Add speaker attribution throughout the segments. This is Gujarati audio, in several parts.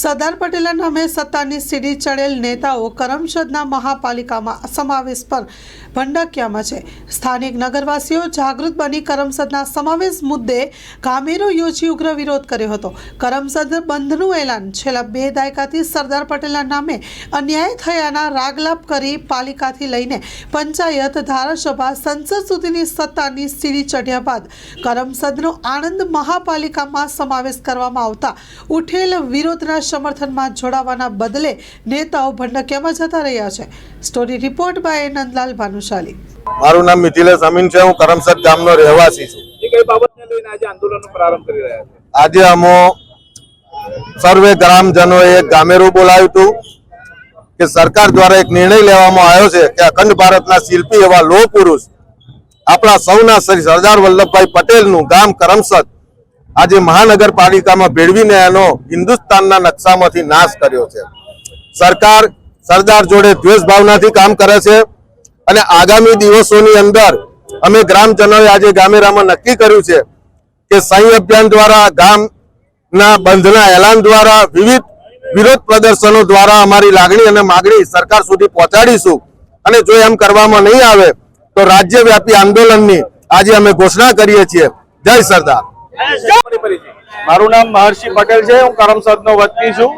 Speaker 1: સરદાર પટેલના નામે સત્તાની સીડી ચડેલ નેતાઓ કરમસદના મહાપાલિકામાં સમાવેશ પર ભંડકિયામાં છે. સ્થાનિક નગરવાસીઓ જાગૃત બની કરમસદના સમાવેશ મુદ્દે કામેરો યોજી ઉગ્ર વિરોધ કર્યો હતો. કરમસદ બંધનું એલાન છેલ્લા બે દાયકાથી સરદાર પટેલના નામે અન્યાય થયાના રાગલાપ કરી પાલિકાથી લઈને પંચાયત, ધારાસભા, સંસદ સુધીની સત્તાની સીડી ચઢ્યા બાદ કરમસદનો આણંદ મહાપાલિકામાં સમાવેશ કરવામાં આવતા ઉઠેલ વિરોધના સમર્થનમાં જોડાવાના બદલે નેતાઓ ભંડકિયામાં જતા રહ્યા છે. Story report by Nandlal Bhanushali.
Speaker 2: મારું નામ મિથિલેશ અમીન છે હું કરમસદ ગામનો રહેવાસી છું.
Speaker 3: આજે આંદોલનનો પ્રારંભ કરી રહ્યા છે?
Speaker 2: આજે અમો સર્વે ગ્રામજનોએ ગામેરું બોલાવ્યું હતું કે સરકાર દ્વારા એક નિર્ણય લેવામાં આવ્યો છે કે અખંડ ભારતના શિલ્પી એવા લોહ પુરુષ આપણા સૌના શ્રી સરદાર વલ્લભભાઈ પટેલનું ગામ કરમસદ આજે મહાનગરપાલિકામાં ભેળવીને એનો હિન્દુસ્તાનના નકશામાંથી નાશ કર્યો છે. સરકાર સરદાર જોડે દ્વેષ ભાવનાથી કામ કરે છે અને આગામી દિવસોની અંદર અમે ગ્રામજનોએ આજે ગામેરામાં નક્કી કર્યું છે કે સહી અભિયાન દ્વારા, ગામના બંધના એલાન દ્વારા, વિવિધ વિરોધ પ્રદર્શનો દ્વારા અમારી લાગણી અને માગણી સરકાર સુધી પહોંચાડીશું. અને જો એમ કરવામાં નહીં આવે, તો રાજ્યવ્યાપી આંદોલનની આજે અમે ઘોષણા કરીએ છીએ. જય સરદાર.
Speaker 4: મારું નામ મહર્ષિ પટેલ છે હું કરમસદનો વતની છું.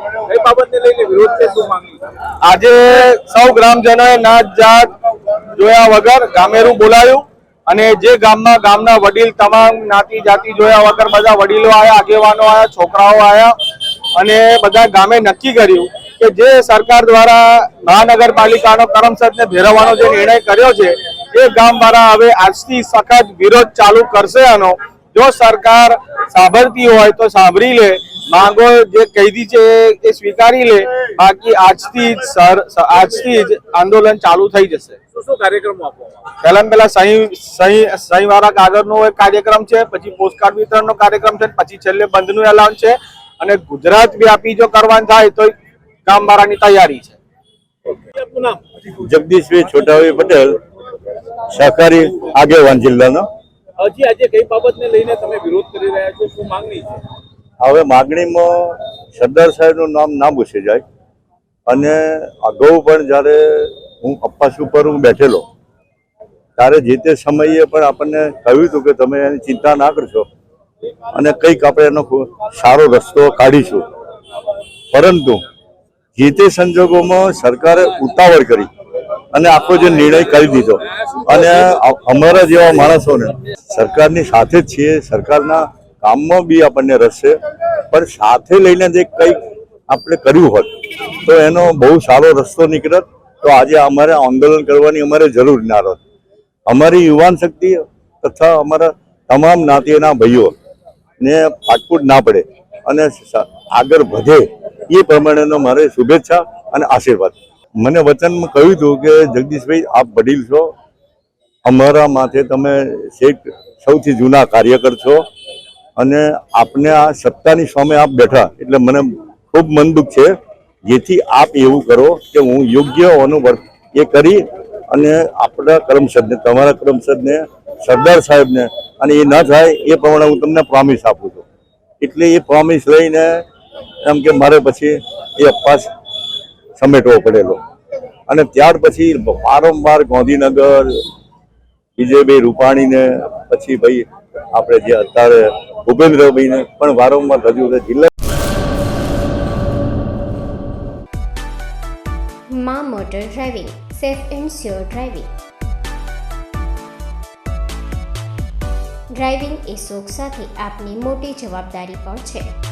Speaker 4: આજે સૌ ગ્રામજનોએ નાત જાત જોયા વગર ગામેરું બોલાયું અને જે ગામમાં ગામના વડીલ તમામ નાતી જાતિ જોયા વગર બધા વડીલો આવ્યા આગેવાનો આવ્યા છોકરાઓ આવ્યા અને બધા ગામે નક્કી કર્યું કે જે સરકાર દ્વારા મહાનગરપાલિકાનો કરમસદને ભેરવવાનો જે નિર્ણય કર્યો છે એ ગામ દ્વારા હવે આજથી સખત વિરોધ ચાલુ કરશે આનો જો સરકાર સાંભળતી હોય તો સાંભળી લે. માંગો જે કહી છે એ સ્વીકારી લે. બાકી આજથી જ સર આજથી જ આંદોલન ચાલુ થઈ જશે. પહેલા પહેલા સહી સહી સહી વાળા કાગળનો એક કાર્યક્રમ છે પછી પોસ્ટકાર્ડ વિતરણનો કાર્યક્રમ છે પછી છેલ્લે બંધનું એલાન છે. અને ગુજરાત વ્યાપી જો કરવાનું થાય તો કામવાળાની તૈયારી છે.
Speaker 5: જગદીશભાઈ છોટાભાઈ પટેલ સહકારી આગેવાન જિલ્લાનો.
Speaker 3: હજી આજે કઈ બાબતને લઈને તમે વિરોધ કરી રહ્યા છો, શું માંગણી છે?
Speaker 5: હવે માગણીમાં સરદાર સાહેબનું નામ ના પૂછી જાય. અને અગાઉ પણ જ્યારે હું અપાસ ઉપર હું બેઠેલો, ત્યારે જે તે સમયે પણ આપણને કહ્યું હતું કે તમે એની ચિંતા ના કરશો અને કંઈક આપણે એનો સારો રસ્તો કાઢીશું. પરંતુ જે તે સંજોગોમાં સરકારે ઉતાવળ કરી અને આખો જે નિર્ણય કરી દીધો. અને અમારા જેવા માણસોને સરકારની સાથે જ છીએ, સરકારના કામમાં બી આપણને રસ છે, પણ સાથે લઈને જે કંઈક આપણે કર્યું હોત, તો એનો બહુ સારો રસ્તો નીકળત, તો આજે અમારે આંદોલન કરવાની અમારે જરૂર ના રહત અમારી યુવાન શક્તિ તથા અમારા તમામ જ્ઞાતિના ભાઈઓ ને ફાટફૂટ ના પડે અને આગળ વધે, એ પ્રમાણેનો મારે શુભેચ્છા અને આશીર્વાદ. મને વચનમાં કહ્યું હતું કે, જગદીશભાઈ, આપ વડીલ છો. અમારા માથે તમે શેખ સૌથી જૂના કાર્યકર છો અને આપને આ સત્તાની સામે આપ બેઠા. એટલે મને ખૂબ મન દુઃખ છે. જેથી આપ એવું કરો કે હું યોગ્ય અનુભવ એ કરી અને આપણા કરમસદને, તમારા કરમસદને, સરદાર સાહેબને, અને એ ન થાય એ પ્રમાણે હું તમને પ્રોમિસ આપું છું. એટલે એ પ્રોમિસ લઈને એમ કે મારે પછી એ અપવાસ સમેટવો પડેલો. અને ત્યાર પછી વારંવાર ગાંધીનગર, વિજયભાઈ રૂપાણીને, પછી ભાઈ આપણે જે અત્યારે ભૂપેન્દ્રભાઈને પણ વારંવાર રજૂ છે જિલ્લા
Speaker 6: માં motor driving, safe and sure driving. Driving એ શોખ સાથે આપની મોટી જવાબદારી પણ છે.